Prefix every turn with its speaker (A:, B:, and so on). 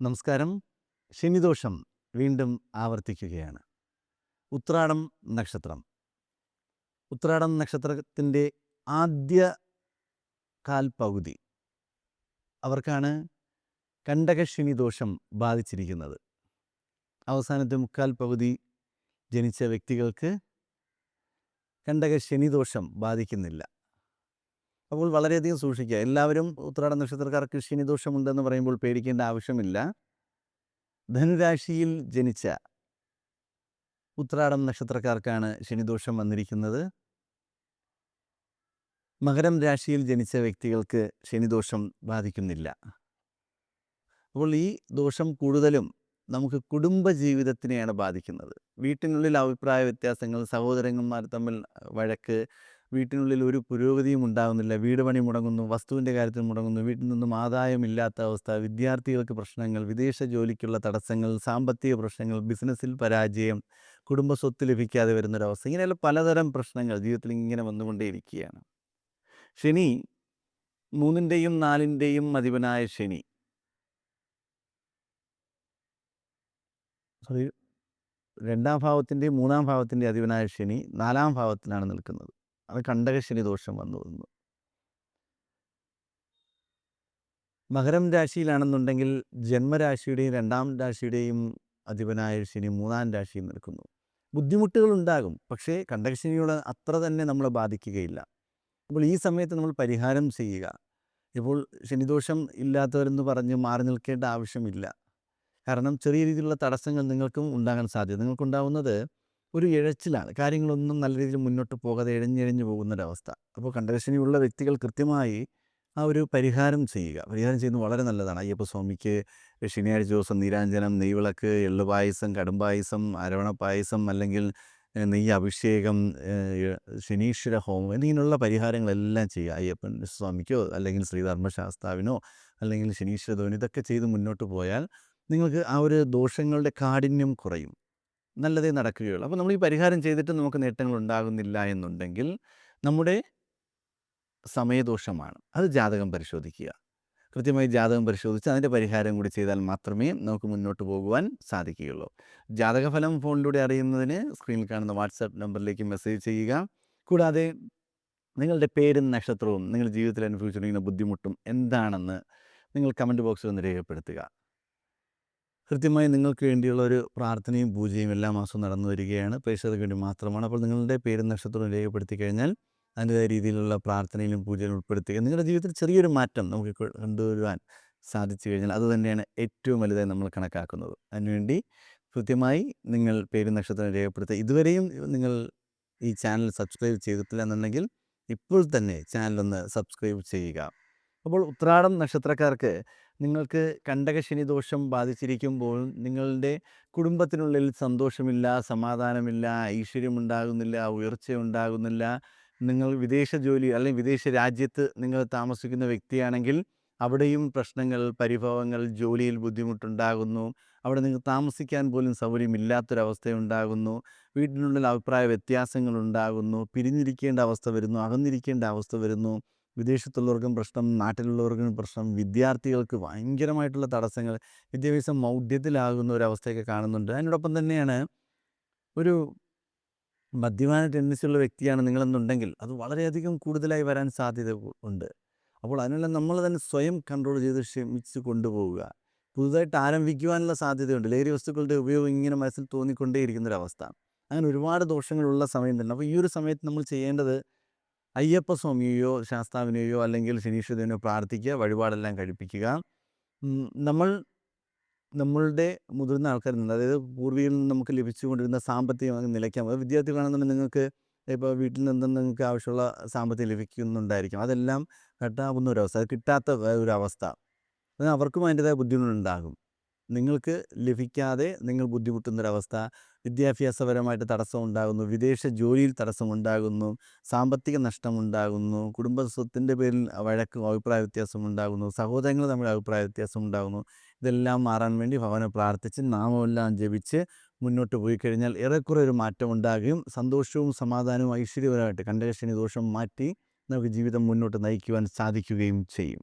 A: നമസ്കാരം. ശനിദോഷം വീണ്ടും ആവർത്തിക്കുകയാണ്. ഉത്രാടം നക്ഷത്രം. ഉത്രാടം നക്ഷത്രത്തിന്റെ ആദ്യ കാൽപകുതി അവർക്കാണ് കണ്ടകശനി ദോഷം ബാധിച്ചിരിക്കുന്നത്. അവസാനത്തെ മുക്കാൽ പകുതി ജനിച്ച വ്യക്തികൾക്ക് കണ്ടകശനി ദോഷം ബാധിക്കുന്നില്ല. അപ്പോൾ വളരെയധികം സൂക്ഷിക്കുക. എല്ലാവരും ഉത്രാട നക്ഷത്രക്കാർക്ക് ശനിദോഷമുണ്ടെന്ന് പറയുമ്പോൾ പേടിക്കേണ്ട ആവശ്യമില്ല. ധനുരാശിയിൽ ജനിച്ച ഉത്രാടം നക്ഷത്രക്കാർക്കാണ് ശനിദോഷം വന്നിരിക്കുന്നത്. മകരം രാശിയിൽ ജനിച്ച വ്യക്തികൾക്ക് ശനിദോഷം ബാധിക്കുന്നില്ല. അപ്പോൾ ഈ ദോഷം കൂടുതലും നമുക്ക് കുടുംബ ജീവിതത്തിനെയാണ് ബാധിക്കുന്നത്. വീട്ടിനുള്ളിൽ അഭിപ്രായ വ്യത്യാസങ്ങൾ സഹോദരന്മാർ തമ്മിൽ വഴക്ക് വീട്ടിനുള്ളിൽ ഒരു പുരോഗതിയും ഉണ്ടാകുന്നില്ല വീട് പണി മുടങ്ങുന്നു വസ്തുവിന്റെ കാര്യത്തിൽ മുടങ്ങുന്നു വീട്ടിൽ നിന്നും ആദായമില്ലാത്ത അവസ്ഥ വിദ്യാർത്ഥികൾക്ക് പ്രശ്നങ്ങൾ വിദേശ ജോലിക്കുള്ള തടസ്സങ്ങൾ സാമ്പത്തിക പ്രശ്നങ്ങൾ ബിസിനസ്സിൽ പരാജയം കുടുംബ സ്വത്ത് ലഭിക്കാതെ വരുന്നൊരവസ്ഥ ഇങ്ങനെയുള്ള പലതരം പ്രശ്നങ്ങൾ ജീവിതത്തിൽ ഇങ്ങനെ വന്നുകൊണ്ടേയിരിക്കുകയാണ്. ശനി മൂന്നിന്റെയും നാലിന്റെയും അധിപനായ ശനി. സോറി രണ്ടാം ഭാവത്തിന്റെയും മൂന്നാം ഭാവത്തിന്റെയും അധിപനായ ശനി നാലാം ഭാവത്തിലാണ് നിൽക്കുന്നത്. അത് കണ്ടകശനി ദോഷം വന്നു വന്നു മകരം രാശിയിലാണെന്നുണ്ടെങ്കിൽ ജന്മരാശിയുടെയും രണ്ടാം രാശിയുടെയും അധിപനായ ശനി മൂന്നാം രാശിയിൽ നിൽക്കുന്നു. ബുദ്ധിമുട്ടുകൾ ഉണ്ടാകും പക്ഷേ കണ്ടകശനിയോട് അത്ര തന്നെ നമ്മളെ ബാധിക്കുകയില്ല. അപ്പോൾ ഈ സമയത്ത് നമ്മൾ പരിഹാരം ചെയ്യുക. ഇപ്പോൾ ശനിദോഷം ഇല്ലാത്തവരെന്ന് പറഞ്ഞ് മാറി നിൽക്കേണ്ട ആവശ്യമില്ല. കാരണം ചെറിയ രീതിയിലുള്ള തടസ്സങ്ങൾ നിങ്ങൾക്കും ഉണ്ടാകാൻ സാധ്യത. നിങ്ങൾക്കുണ്ടാവുന്നത് ഒരു ഇഴച്ചിലാണ് കാര്യങ്ങളൊന്നും നല്ല രീതിയിൽ മുന്നോട്ട് പോകാതെ ഇഴഞ്ഞിഴഞ്ഞു പോകുന്നൊരവസ്ഥ. അപ്പോൾ കണ്ടകശനിയുള്ള വ്യക്തികൾ കൃത്യമായി ആ ഒരു പരിഹാരം ചെയ്യുക. പരിഹാരം ചെയ്യുന്നത് വളരെ നല്ലതാണ്. അയ്യപ്പ സ്വാമിക്ക് ശനിയാഴ്ച ദിവസം നീരാഞ്ജനം നെയ്വിളക്ക് എള്ളുപായസം കടുംപായസം അരവണ പായസം അല്ലെങ്കിൽ നെയ്യ് അഭിഷേകം ശനീശ്വര ഹോമം എന്നിങ്ങനെയുള്ള പരിഹാരങ്ങളെല്ലാം ചെയ്യുക. അയ്യപ്പൻ സ്വാമിക്കോ അല്ലെങ്കിൽ ശ്രീധർമ്മശാസ്താവിനോ അല്ലെങ്കിൽ ശനീശ്വര ധോനി ഇതൊക്കെ ചെയ്ത് മുന്നോട്ട് പോയാൽ നിങ്ങൾക്ക് ആ ഒരു ദോഷങ്ങളുടെ കാഠിന്യം കുറയും. നല്ലതേ നടക്കുകയുള്ളൂ. അപ്പോൾ നമ്മൾ ഈ പരിഹാരം ചെയ്തിട്ട് നമുക്ക് നേട്ടങ്ങൾ ഉണ്ടാകുന്നില്ല എന്നുണ്ടെങ്കിൽ നമ്മുടെ സമയദോഷമാണ്. അത് ജാതകം പരിശോധിക്കുക. കൃത്യമായി ജാതകം പരിശോധിച്ച് അതിന്റെ പരിഹാരം കൂടി ചെയ്താൽ മാത്രമേ നമുക്ക് മുന്നോട്ട് പോകുവാൻ സാധിക്കുകയുള്ളൂ. ജാതകഫലം ഫോണിലൂടെ അറിയുന്നതിന് സ്ക്രീനിൽ കാണുന്ന വാട്സാപ്പ് നമ്പറിലേക്ക് മെസ്സേജ് ചെയ്യുക. കൂടാതെ നിങ്ങളുടെ പേരും നക്ഷത്രവും നിങ്ങളുടെ ജീവിതത്തിൽ അനുഭവിച്ചിരിക്കുന്ന ബുദ്ധിമുട്ടും എന്താണെന്ന് നിങ്ങൾ കമന്റ് ബോക്സിൽ ഒന്ന് രേഖപ്പെടുത്തുക. കൃത്യമായി നിങ്ങൾക്ക് വേണ്ടിയുള്ള ഒരു പ്രാർത്ഥനയും പൂജയും എല്ലാ മാസവും നടന്നു വരികയാണ്. പ്രേക്ഷകർക്ക് വേണ്ടി മാത്രമാണ്. അപ്പോൾ നിങ്ങളുടെ പേരും നക്ഷത്രവും രേഖപ്പെടുത്തി കഴിഞ്ഞാൽ അതിന്റെതായ രീതിയിലുള്ള പ്രാർത്ഥനയിലും പൂജയിലും ഉൾപ്പെടുത്തുക. നിങ്ങളുടെ ജീവിതത്തിൽ ചെറിയൊരു മാറ്റം നമുക്ക് കൊണ്ടുവരുവാൻ സാധിച്ചു കഴിഞ്ഞാൽ അതുതന്നെയാണ് ഏറ്റവും വലുതായി നമ്മൾ കണക്കാക്കുന്നത്. അതിനുവേണ്ടി കൃത്യമായി നിങ്ങൾ പേരും നക്ഷത്രം രേഖപ്പെടുത്തുക. ഇതുവരെയും നിങ്ങൾ ഈ ചാനൽ സബ്സ്ക്രൈബ് ചെയ്തിട്ടില്ല എന്നുണ്ടെങ്കിൽ ഇപ്പോൾ തന്നെ ചാനലൊന്ന് സബ്സ്ക്രൈബ് ചെയ്യുക. അപ്പോൾ ഉത്രാടം നക്ഷത്രക്കാർക്ക് നിങ്ങൾക്ക് കണ്ടകശനി ദോഷം ബാധിച്ചിരിക്കുമ്പോൾ നിങ്ങളുടെ കുടുംബത്തിനുള്ളിൽ സന്തോഷമില്ല സമാധാനമില്ല ഐശ്വര്യമുണ്ടാകുന്നില്ല ഉയർച്ച ഉണ്ടാകുന്നില്ല നിങ്ങൾ വിദേശ ജോലി അല്ലെങ്കിൽ വിദേശ രാജ്യത്ത് നിങ്ങൾ താമസിക്കുന്ന വ്യക്തിയാണെങ്കിൽ അവിടെയും പ്രശ്നങ്ങൾ പരിഭവങ്ങൾ ജോലിയിൽ ബുദ്ധിമുട്ടുണ്ടാകുന്നു. അവിടെ നിങ്ങൾ താമസിക്കാൻ പോലും സൗകര്യമില്ലാത്തൊരവസ്ഥയുണ്ടാകുന്നു. വീട്ടിനുള്ളിൽ അഭിപ്രായ വ്യത്യാസങ്ങൾ ഉണ്ടാകുന്നു പിരിഞ്ഞിരിക്കേണ്ട അവസ്ഥ വരുന്നു അകന്നിരിക്കേണ്ട അവസ്ഥ വരുന്നു. വിദേശത്തുള്ളവർക്കും പ്രശ്നം നാട്ടിലുള്ളവർക്കും പ്രശ്നം വിദ്യാർത്ഥികൾക്ക് ഭയങ്കരമായിട്ടുള്ള തടസ്സങ്ങൾ വിദ്യാഭ്യാസം മൗഢ്യത്തിലാകുന്ന ഒരവസ്ഥയൊക്കെ കാണുന്നുണ്ട്. അതിനോടൊപ്പം തന്നെയാണ് ഒരു മദ്യപാന ടെൻഡൻസിയുള്ള വ്യക്തിയാണ് നിങ്ങളെന്നുണ്ടെങ്കിൽ അത് വളരെയധികം കൂടുതലായി വരാൻ സാധ്യത ഉണ്ട്. അപ്പോൾ അതിനെല്ലാം നമ്മൾ തന്നെ സ്വയം കൺട്രോൾ ചെയ്ത് ക്ഷമിച്ച് കൊണ്ടുപോവുക. പുതുതായിട്ട് ആരംഭിക്കുവാനുള്ള സാധ്യതയുണ്ട്. ലഹരി വസ്തുക്കളുടെ ഉപയോഗം ഇങ്ങനെ മനസ്സിൽ തോന്നിക്കൊണ്ടേയിരിക്കുന്നൊരവസ്ഥ അങ്ങനെ ഒരുപാട് ദോഷങ്ങളുള്ള സമയം തന്നെ. അപ്പോൾ ഈ ഒരു സമയത്ത് നമ്മൾ ചെയ്യേണ്ടത് അയ്യപ്പ സ്വാമിയെയോ ശാസ്താവിനെയോ അല്ലെങ്കിൽ ശനീശ്വരനെയോ പ്രാർത്ഥിക്കുക വഴിപാടെല്ലാം കഴിപ്പിക്കുക. നമ്മൾ നമ്മളുടെ മുതിർന്ന ആൾക്കാരിൽ നിന്ന് അതായത് പൂർവികരിൽ നിന്ന് നമുക്ക് ലഭിച്ചുകൊണ്ടിരുന്ന സാമ്പത്തികം നിലയ്ക്കാൻ അത് വിദ്യാർത്ഥികളാണെന്നുണ്ടെങ്കിൽ നിങ്ങൾക്ക് ഇപ്പോൾ വീട്ടിൽ നിന്നും നിങ്ങൾക്ക് ആവശ്യമുള്ള സാമ്പത്തികം ലഭിക്കുന്നുണ്ടായിരിക്കും. അതെല്ലാം കട്ടാകുന്ന ഒരവസ്ഥ അത് കിട്ടാത്ത ഒരു അവസ്ഥ. അതിന്റെതായ ബുദ്ധിമുട്ടുണ്ടാകും. നിങ്ങൾക്ക് ലഭിക്കാതെ നിങ്ങൾ ബുദ്ധിമുട്ടുന്നൊരവസ്ഥ വിദ്യാഭ്യാസപരമായിട്ട് തടസ്സം ഉണ്ടാകുന്നു വിദേശ ജോലിയിൽ തടസ്സമുണ്ടാകുന്നു സാമ്പത്തിക നഷ്ടമുണ്ടാകുന്നു കുടുംബ സ്വത്തിന്റെ പേരിൽ വഴക്കും അഭിപ്രായ വ്യത്യാസം ഉണ്ടാകുന്നു സഹോദരങ്ങൾ തമ്മിൽ അഭിപ്രായ വ്യത്യാസം ഉണ്ടാകുന്നു ഇതെല്ലാം മാറാൻ വേണ്ടി ഭവനെ പ്രാർത്ഥിച്ച് നാമമെല്ലാം ജപിച്ച് മുന്നോട്ട് പോയി കഴിഞ്ഞാൽ ഏറെക്കുറെ ഒരു മാറ്റം ഉണ്ടാകുകയും സന്തോഷവും സമാധാനവും ഐശ്വര്യപരമായിട്ട് കണ്ടകശനി ദോഷം മാറ്റി നമുക്ക് ജീവിതം മുന്നോട്ട് നയിക്കുവാൻ സാധിക്കുകയും ചെയ്യും.